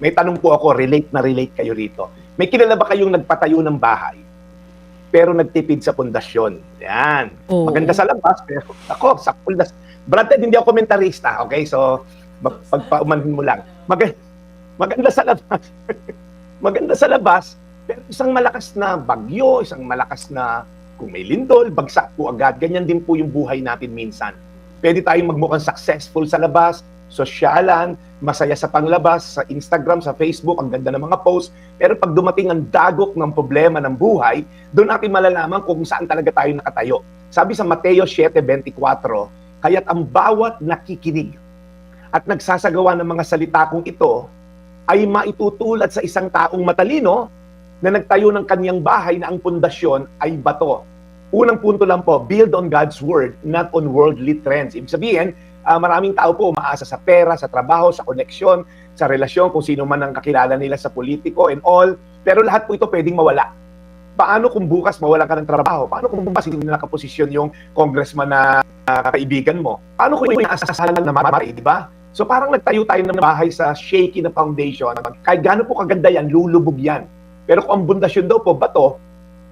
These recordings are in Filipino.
May tanong po ako, relate na relate kayo rito. May kilala ba kayong nagpatayo ng bahay, pero nagtipid sa pundasyon? Yan. Oo. Maganda sa labas, pero ako, sa pundas. Brad hindi ako komentarista, okay? So, pagpaumanhin mo lang. Mag- maganda sa labas. maganda sa labas, pero isang malakas na bagyo, isang malakas na kung may lindol, bagsak po agad. Ganyan din po yung buhay natin minsan. Pwede tayong magmukhang successful sa labas, sosyalan, masaya sa panglabas, sa Instagram, sa Facebook, ang ganda ng mga posts. Pero pag dumating ang dagok ng problema ng buhay, doon natin malalaman kung saan talaga tayo nakatayo. Sabi sa Mateo 7.24, kaya't ang bawat nakikinig at nagsasagawa ng mga salita kong ito ay maitutulad sa isang taong matalino na nagtayo ng kanyang bahay na ang pundasyon ay bato. Unang punto lang po, build on God's word, not on worldly trends. Ibig sabihin, ah, maraming tao po umaasa sa pera, sa trabaho, sa koneksyon, sa relasyon, kung sino man ang kakilala nila sa politiko and all. Pero lahat po ito pwedeng mawala. Paano kung bukas mawala ka ng trabaho? Paano kung bukas hindi na nakaposisyon yung congressman na ah, kaibigan mo? Paano kung yung inaasahan na mamatay, di ba? So parang nagtayo tayo ng bahay sa shaky na foundation. Kahit gaano po kaganda yan, lulubog yan. Pero kung ang bundasyon daw po, bato,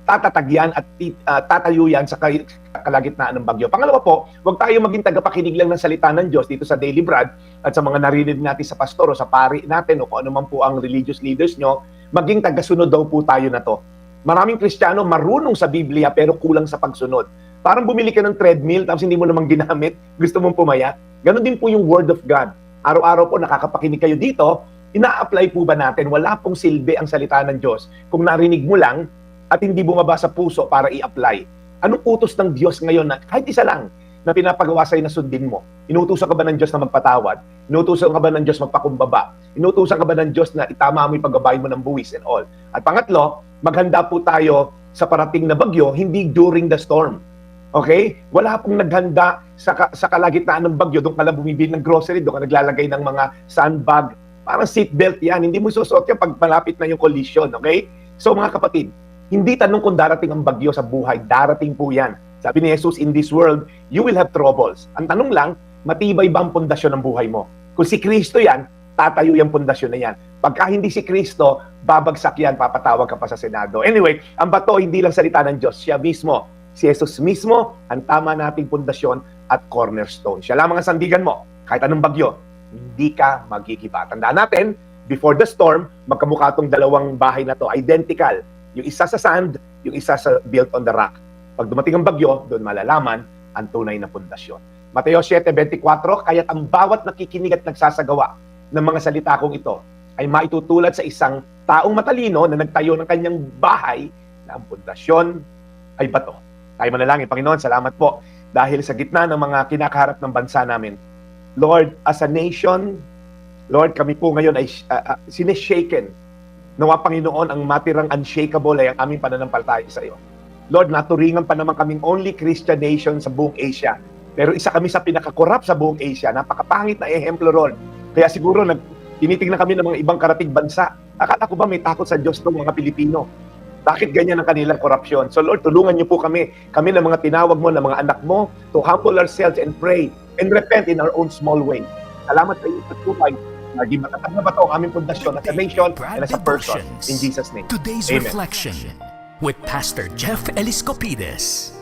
tatatag yan at ti- ah, tatayo yan sa kalagitnaan ng bagyo. Pangalawa po, huwag tayo maging tagapakinig lang ng salita ng Diyos dito sa Daily Brad at sa mga narinig natin sa pastor o sa pari natin o kung ano man po ang religious leaders nyo, maging tagasunod daw po tayo na to. Maraming Kristiyano marunong sa Biblia pero kulang sa pagsunod. Parang bumili ka ng treadmill tapos hindi mo namang ginamit, gusto mong pumaya. Ganon din po yung Word of God. Araw-araw po nakakapakinig kayo dito, ina-apply po ba natin? Wala pong silbi ang salita ng Diyos. Kung narinig mo lang at hindi bumaba sa puso para i-apply. Anong utos ng Diyos ngayon na kahit isa lang na pinapagawa sa'yo na sundin mo? Inutusan ka ba ng Diyos na magpatawad? Inutusan ka ba ng Diyos magpakumbaba? Inutusan ka ba ng Diyos na itama mo yung pagbabayad mo ng buwis and all? At pangatlo, maghanda po tayo sa parating na bagyo, hindi during the storm. Okay? Wala pong naghanda sa, ka- sa kalagitnaan ng bagyo. Doon ka lang bumibili ng grocery, doon ka naglalagay ng mga sandbag. Parang seatbelt yan. Hindi mo susuot yan pag malapit na yung collision. Okay? So mga kapatid, hindi tanong kung darating ang bagyo sa buhay. Darating po yan. Sabi ni Jesus, in this world, you will have troubles. Ang tanong lang, matibay ba ang pundasyon ng buhay mo? Kung si Kristo yan, tatayo yung pundasyon na yan. Pagka hindi si Kristo, babagsak yan, papatawag ka pa sa Senado. Anyway, ang bato hindi lang salita ng Diyos, siya mismo. Si Jesus mismo, ang tama nating pundasyon at cornerstone. Siya lamang ang sandigan mo. Kahit anong bagyo, hindi ka magigiba. Tandaan natin, before the storm, magkamukha tong dalawang bahay na to, identical. Yung isa sa sand, yung isa sa built on the rock. Pag dumating ang bagyo, doon malalaman ang tunay na pundasyon. Mateo 7.24, kaya't ang bawat nakikinig at nagsasagawa ng mga salita kong ito ay maitutulad sa isang taong matalino na nagtayo ng kanyang bahay na ang pundasyon ay bato. Tayo manalangin, Panginoon, salamat po dahil sa gitna ng mga kinakaharap ng bansa namin. Lord, as a nation, Lord, kami po ngayon ay uh, sineshaken. Nawa, Panginoon, ang matirang unshakable ay ang aming pananampalataya sa iyo. Lord, naturingan pa naman kaming only Christian nation sa buong Asia. Pero isa kami sa pinakakorap sa buong Asia. Napakapangit na ehemplo, Lord. Kaya siguro nag, tinitingnan kami ng mga ibang karatig bansa. Akala ko ba may takot sa Diyos ng mga Pilipino? Bakit ganyan ang kanilang korupsyon? So Lord, tulungan niyo po kami. Kami ng mga tinawag mo, ng mga anak mo, to humble ourselves and pray and repent in our own small way. Salamat sa iyo sa Naging matatag na ba ito ang aming pundasyon as a nation and as a person. In Jesus' name. Today's Amen. reflection with Pastor Jeff Eliscopides.